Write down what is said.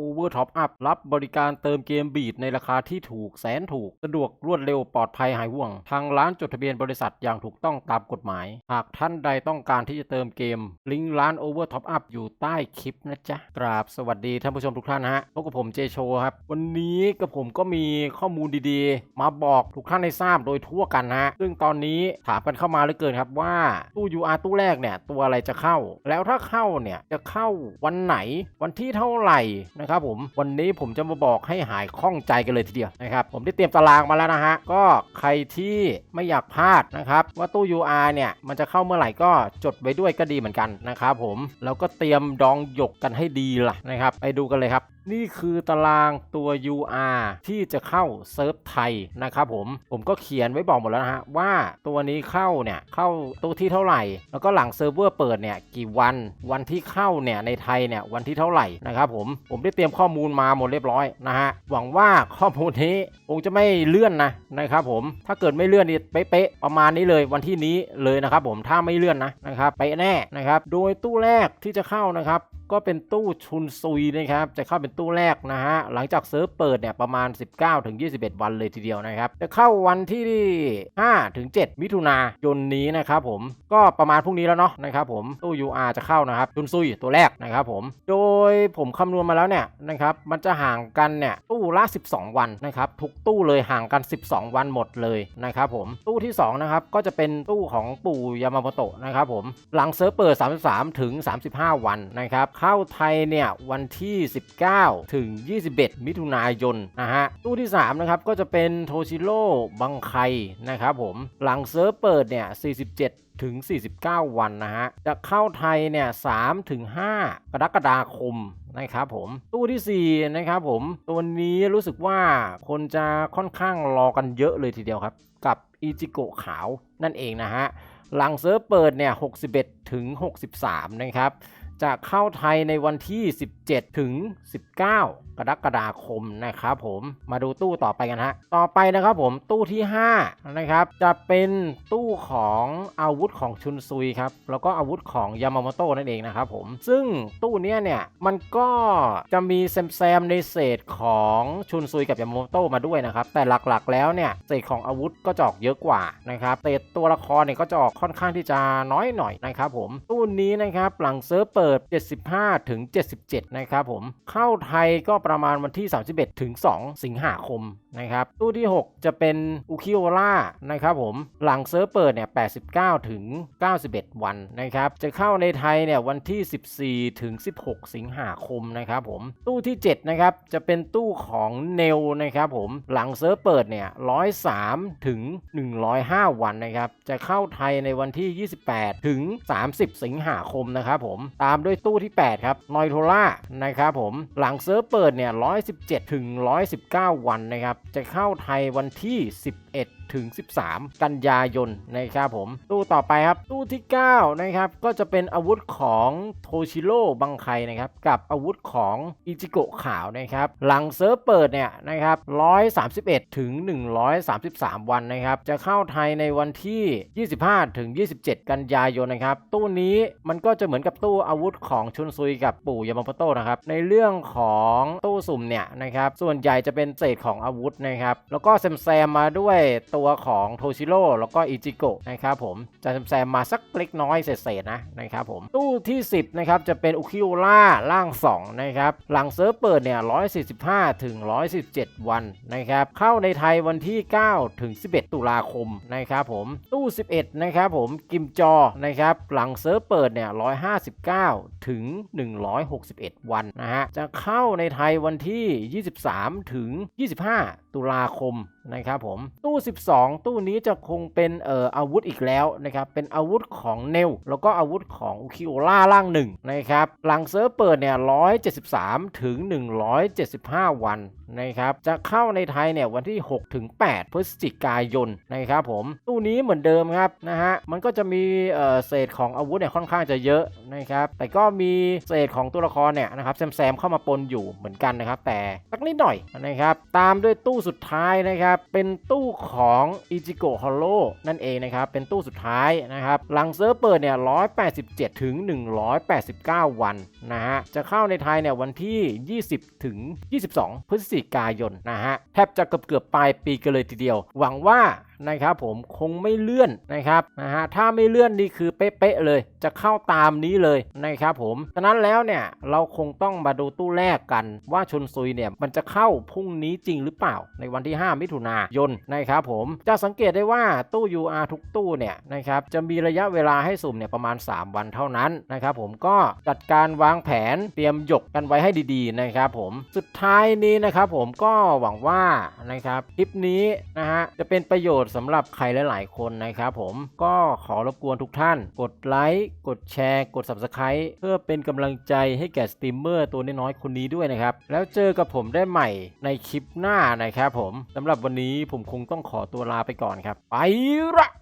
Over Top Up รับบริการเติมเกมบีดในราคาที่ถูกแสนถูก สะดวกรวดเร็วปลอดภัยหายห่วง ทางร้านจดทะเบียนบริษัทอย่างถูกต้องตามกฎหมาย หากท่านใดต้องการที่จะเติมเกม ลิงก์ร้าน Over Top Up อยู่ใต้คลิปนะจ๊ะ กราบสวัสดีท่านผู้ชมทุกท่านฮะพบกับผมเจโชครับ วันนี้กับผมก็มีข้อมูลดีๆ มาบอกทุกท่านให้ทราบโดยทั่วกันนะฮะซึ่งตอนนี้ถามกันเข้ามาเหลือเกินครับว่าตู้ UR ตู้แรกเนี่ยตัวอะไรจะเข้า แล้วถ้าเข้าเนี่ยจะเข้าวันไหนวันที่เท่าไหร่นะครับผมวันนี้ผมจะมาบอกให้หายคล่องใจกันเลยทีเดียวนะครับผมได้เตรียมตารางมาแล้วนะฮะก็ใครที่ไม่อยากพลาดนะครับว่าตู้ UR เนี่ยมันจะเข้าเมื่อไหร่ก็จดไว้ด้วยก็ดีเหมือนกันนะครับผมแล้วก็เตรียมดองหยกกันให้ดีล่ะนะครับไปดูกันเลยครับ นี่คือตารางตัว UR ที่จะเข้าเซิร์ฟไทยนะครับผม ผมก็เขียนไว้บอกหมดแล้วนะฮะว่าตัวนี้เข้าเนี่ยเข้าตัวที่เท่าไหร่ แล้วก็หลังเซิร์ฟเวอร์เปิดเนี่ยกี่วันวันที่เข้าเนี่ยในไทยเนี่ยวันที่เท่าไหร่นะครับผมผมได้เตรียมข้อมูลมาหมดเรียบร้อยนะฮะหวังว่าข้อมูลนี้คงจะไม่เลื่อนนะนะครับผมถ้าเกิดไม่เลื่อนนี่เป๊ะๆประมาณนี้เลยวันที่นี้เลยนะครับผมถ้าไม่เลื่อนนะนะครับไปแน่นะครับโดยตู้แรกที่จะเข้านะครับ ก็เป็นตู้ชุนซุยนะครับ จะเข้าเป็นตู้แรกนะฮะ หลังจากเซิร์ฟเปิดเนี่ยประมาณ 19ถึง21 วันเลยทีเดียวนะครับ จะเข้าวันที่5ถึง7มิถุนายนนี้นะครับผม ก็ประมาณพรุ่งนี้แล้วเนาะนะครับผม ตู้ UR จะเข้านะครับ ชุนซุยตัวแรกนะครับผม โดยผมคำนวณมาแล้วเนี่ยนะครับ มันจะห่างกันเนี่ยตู้ละ 12 วันนะครับ ทุกตู้เลยห่างกัน 12 วันหมดเลยนะครับผม ตู้ที่2นะครับ ก็จะเป็นตู้ของปู่ยามาโมโตะนะครับผม หลังเซิร์ฟเปิด 33 ถึง 35 วันนะครับเข้าไทยเนี่ยวันที่ 19 ถึง 21 มิถุนายนนะฮะตู้ที่ 3 นะครับ ก็จะเป็นโทชิโร่บังไคนะครับผมหลังเซิร์ฟเปิดเนี่ย 47ถึง 49 วันนะฮะ จะเข้าไทยเนี่ย3ถึง 5 กรกฎาคมนะครับผม ตู้ทีสี่4 นะครับผม ตัวนี้รู้สึกว่าคนจะค่อนข้างรอกันเยอะเลยทีเดียวครับ กับอิจิโกะขาวนั่นเองนะฮะ หลังเซิร์ฟเปิดเนี่ย 61 ถึง 63 นะครับ จะเข้าไทยในวันที่ 17 ถึง 19 กรกฎาคมนะครับผมมาดูตู้ต่อไปกันฮะต่อไปนะครับผมตู้ที่5นะครับจะเป็นตู้ของอาวุธของชุนซุยครับแล้วก็อาวุธของยามาโมโตะนั่นเองนะครับผมซึ่งตู้เนี้ยเนี่ยมันก็จะมีแซมแซมๆในเศษของชุนซุยกับยามาโมโตะมาด้วยนะครับแต่หลักๆแล้วเนี่ยเศษของอาวุธก็จะออกเยอะกว่านะครับเศษตัวละครเนี่ยก็จะออกค่อนข้างที่จะน้อยหน่อยนะครับผมตู้นี้นะครับหลังเซิร์ฟเปิด 75ถึง77 นะครับผมเข้าไทยก็ประประมาณวันที่ 31 ถึง 2 สิงหาคมนะครับ ตู้ที่ 6 จะเป็นอุคิโอล่านะครับผม หลังเซิร์ฟเปิดเนี่ย 89 ถึง 91 วันนะครับ จะเข้าในไทยเนี่ยวันที่ 14 ถึง 16 สิงหาคมนะครับผม ตู้ที่ 7 นะครับ จะเป็นตู้ของเนลนะครับผม หลังเซิร์ฟเปิดเนี่ย 103 ถึง 105 วันนะครับ จะเข้าไทยในวันที่ 28 ถึง 30 สิงหาคมนะครับผม ตามด้วยตู้ที่ 8 ครับ นอยโทล่านะครับผม หลังเซิร์ฟเปิดเนี่ย 117 ถึง 119 วันนะครับ จะเข้าไทยวันที่ 11 ถึง 13 กันยายนนะครับผม ตู้ต่อไปครับ ตู้ที่ 9 นะครับ ก็จะเป็นอาวุธของโทชิโร่บังไคนะครับ กับอาวุธของอิจิโกะขาวนะครับ หลังเซิร์ฟเปิดเนี่ยนะครับ 131 ถึง 133 วันนะครับ จะเข้าไทยในวันที่ 25 ถึง 27 กันยายนนะครับ ตู้นี้มันก็จะเหมือนกับตู้อาวุธของชุนซุยกับปู่ยามาโมโตะนะครับ ในเรื่องของตู้สุ่มเนี่ยนะครับส่วนใหญ่จะเป็นเศษของอาวุธนะครับแล้วก็แซมแซมมาด้วยตัวของโทชิโร่แล้วก็อิจิโกะนะครับผมจะแซมแซมมาสักเล็กน้อยเศษๆนะนะครับผมตู้ที่ 10นะครับจะเป็นอุคิโอล่าล่าง2นะครับหลังเซิร์ฟเปิดเนี่ย145ถึง117วันนะครับเข้าในไทยวันที่ 9 ถึง 11 ตุลาคมนะครับผมตู้ 11 นะครับผมกิมจอนะครับหลังเซิร์ฟเปิดเนี่ย159 ถึง 161 วันนะฮะจะเข้าในไทยวันที่ 23 ถึง 25 ตุลาคมนะครับผมตู้ 12 ตู้นี้จะคงเป็นเอ่ออาวุธอีกแล้วนะครับเป็นอาวุธของเนลแล้วก็อาวุธของอุคิโอล่าล่างหนึ่งนะครับหลังเซิร์ฟเปิดเนี่ย173 ถึง 175 วันนะครับจะเข้าในไทยเนี่ยวันที่ 6 ถึง 8 พฤศจิกายนนะครับผมตู้นี้เหมือนเดิมครับนะฮะมันก็จะมีเอ่อเศษของอาวุธเนี่ยค่อนข้างจะเยอะนะครับแต่ก็มีเศษของตัวละครเนี่ยนะครับแซมๆเข้ามาปนอยู่เหมือนกันนะครับแต่สักนิดหน่อยนะครับตามด้วยตู้สุดท้ายนะครับนะครับเป็นตู้ของอิจิโกะฮอลโลนั่นเองนะครับเป็นตู้สุดท้ายนะครับหลังเซิร์ฟเปิดเนี่ย187 ถึง 189 วันนะฮะจะเข้าในไทยเนี่ยวันที่ 20 ถึง 22 พฤศจิกายนนะฮะแทบจะเกือบเกือบปลายปีกันเลยทีเดียว หวังว่า นะครับผมคงไม่เลื่อนนะครับนะฮะถ้าไม่เลื่อนนี่คือเป๊ะๆเลย จะเข้าตามนี้เลยนะครับผมฉะนั้นแล้วเนี่ยเราคงต้องมาดูตู้แรกกันว่าชนซุยเนี่ยมันจะเข้าพรุ่งนี้จริงหรือเปล่า ในวันที่ 5 มิถุนายนนะครับผมจะสังเกตได้ว่าตู้ UR ทุกตู้เนี่ยนะครับจะมีระยะเวลาให้สุ่มเนี่ยประมาณ 3 วันเท่านั้นนะครับผมก็จัดการวางแผนเตรียมหยกกันไว้ให้ดีๆนะครับผมสุดท้ายนี้นะครับผมก็หวังว่านะครับคลิปนี้นะฮะจะเป็นประโยชน์สำหรับใครหลายๆคนนะครับผมก็ขอรบกวนทุกท่าน กดไลค์กดแชร์ กด Subscribe เพื่อเป็นกำลังใจให้แก่สตรีมเมอร์ตัวน้อยๆคนนี้ด้วยนะครับ แล้วเจอกับผมได้ใหม่ในคลิปหน้านะครับผมสำหรับวันนี้ผมคงต้องขอตัวลาไปก่อนครับ ไปละ